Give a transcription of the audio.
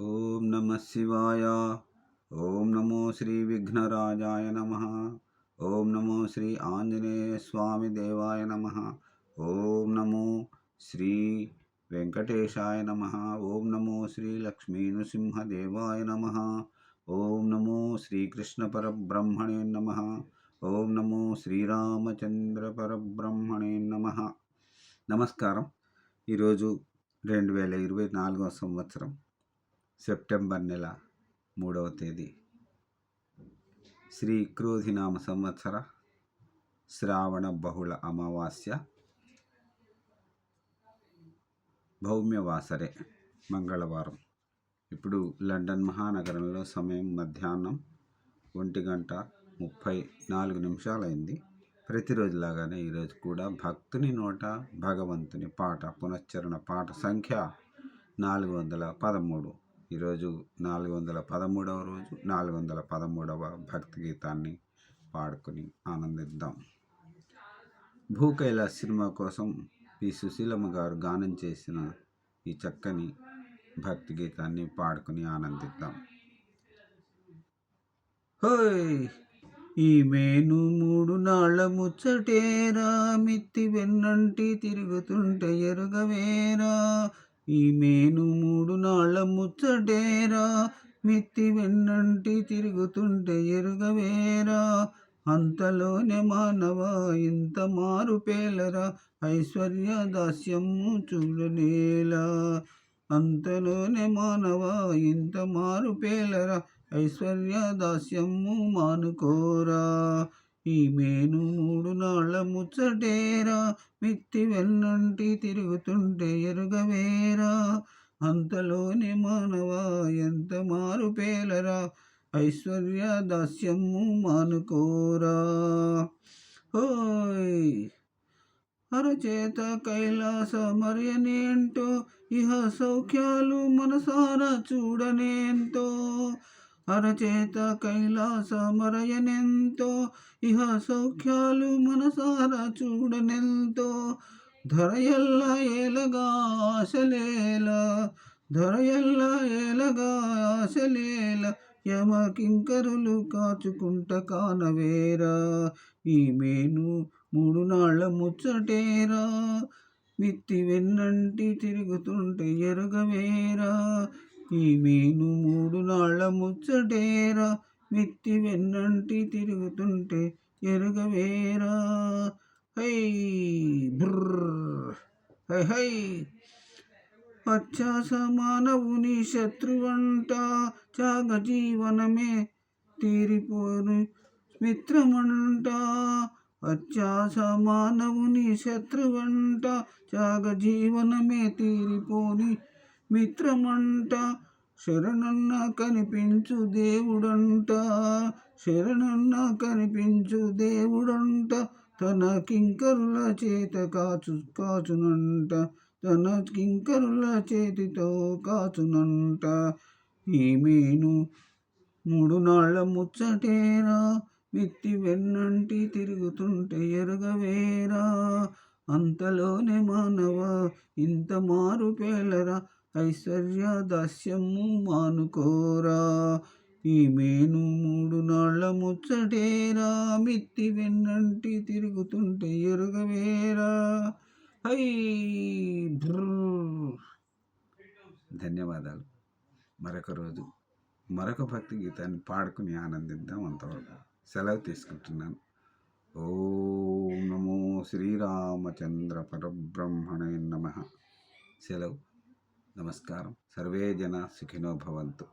ఓం నమ శివాయ. ఓం నమో శ్రీ విఘ్నరాజాయ నమ. ఓం నమో శ్రీ ఆంజనేయ స్వామి దేవాయ నమ. ఓం నమో శ్రీ వెంకటేశాయ నమ. ఓం నమో శ్రీ లక్ష్మీనృసింహదేవాయ నమ. ఓం నమో శ్రీకృష్ణ పరబ్రహ్మణే నమ. ఓం నమో శ్రీరామచంద్ర పరబ్రహ్మణే నమ. నమస్కారం. ఈరోజు రెండు వేల ఇరవై నాలుగవ సంవత్సరం. సెప్టెంబర్ నెల మూడవ తేదీ. శ్రీ క్రోధినామ సంవత్సర శ్రావణ బహుళ అమావాస్య భౌమ్యవాసరే మంగళవారం. ఇప్పుడు లండన్ మహానగరంలో సమయం మధ్యాహ్నం ఒంటి గంట ముప్పై నాలుగు నిమిషాలైంది. ప్రతిరోజులాగానే ఈరోజు కూడా భక్తుని నోట భగవంతుని పాట పునశ్చరణ పాట సంఖ్య నాలుగు వందల పదమూడు. ఈరోజు నాలుగు వందల పదమూడవ రోజు నాలుగు వందల పదమూడవ భక్తి గీతాన్ని పాడుకొని ఆనందిద్దాం. భూకైలా సినిమా కోసం పి. సుశీలమ్మ గారు గానం చేసిన ఈ చక్కని భక్తి గీతాన్ని పాడుకొని ఆనందిద్దాం. హోయ్! ఈ మేను మూడు నాళ్ళ ముచ్చటేరా మిత్తి వెన్నంటి తిరుగుతుంటే ఎరుగవేరా ఈ మేను మూడు నాళ్ళ ముచ్చటేరా మిత్తి వెన్నంటి తిరుగుతుంటే ఎరుగవేరా. అంతలోనే మానవ ఇంత మారు పేలరా ఐశ్వర్య దాస్యము చూడనేలా అంతలోనే మానవ ఇంత మారు పేలరా ఐశ్వర్య దాస్యము మానుకోరా. ఈ మేను మూడు నాళ్ళ ముచ్చటేరా మిత్తి వెన్నంటి తిరుగుతుంటే ఎరుగవేరా. అంతలోని మానవ ఎంత మారు పేలరా ఐశ్వర్య దాస్యము మానుకోరా. హోయ్! అరచేత కైలాస మర్యనేంటో ఇహ సౌఖ్యాలు మనసారా చూడనేంతో. అరచేత కైలాస మరయనెంతో ఇహ సౌఖ్యాలు మనసారా చూడనెంతో. ధరయల్ల ఏలగా ఆశలేల ధరయల్ల ఏలగా ఆశలేల యమ కింకరులు కాచుకుంట కానవేరా. ఈ మేను మూడు నాళ్ళ ముచ్చటేరా మిత్తి వెన్నంటి తిరుగుతుంటే ఎరుగవేరా. ఈ మీను మూడు నాళ్ళ ముచ్చటేరా మిత్తి వెన్నంటి తిరుగుతుంటే ఎరుగవేరా. హై బ్రర్. హై హై. అత్యాస మానవుని శత్రువంట త్యాగ జీవనమే తీరిపోను మిత్రమంట. అత్యాస మానవుని శత్రువంట త్యాగ జీవనమే తీరిపోని మిత్రమంట శరణన్న కనిపించు దేవుడంట. శరణన్న కనిపించు దేవుడంట తన కింకరుల చేత కాచు కాచునంట. తన కింకరుల చేతితో కాచునంట. ఈమెను మూడు నాళ్ళ ముచ్చటేరా? మిత్తి వెన్నంటి తిరుగుతుంటే ఎరగవేరా? అంతలోనే మానవ ఇంత మారు పేలరా? ఐశ్వర్య దాస్యము మానుకోరా. ఈ మేను మూడు నాళ్ళ ముచ్చటేరా. మిత్తి వెన్నంటి తిరుగుతుంటే ఎరుగవేరా. హై ధన్యవాదాలు. మరొక రోజు మరొక భక్తి గీతాన్ని పాడుకుని ఆనందిద్దాం అంతవరకు. సెలవు తీసుకుంటున్నాను. ఓం నమో శ్రీరామచంద్ర పరబ్రహ్మణే నమ. సెలవు. నమస్కారం. సర్వే జన సుఖినో భవంతు.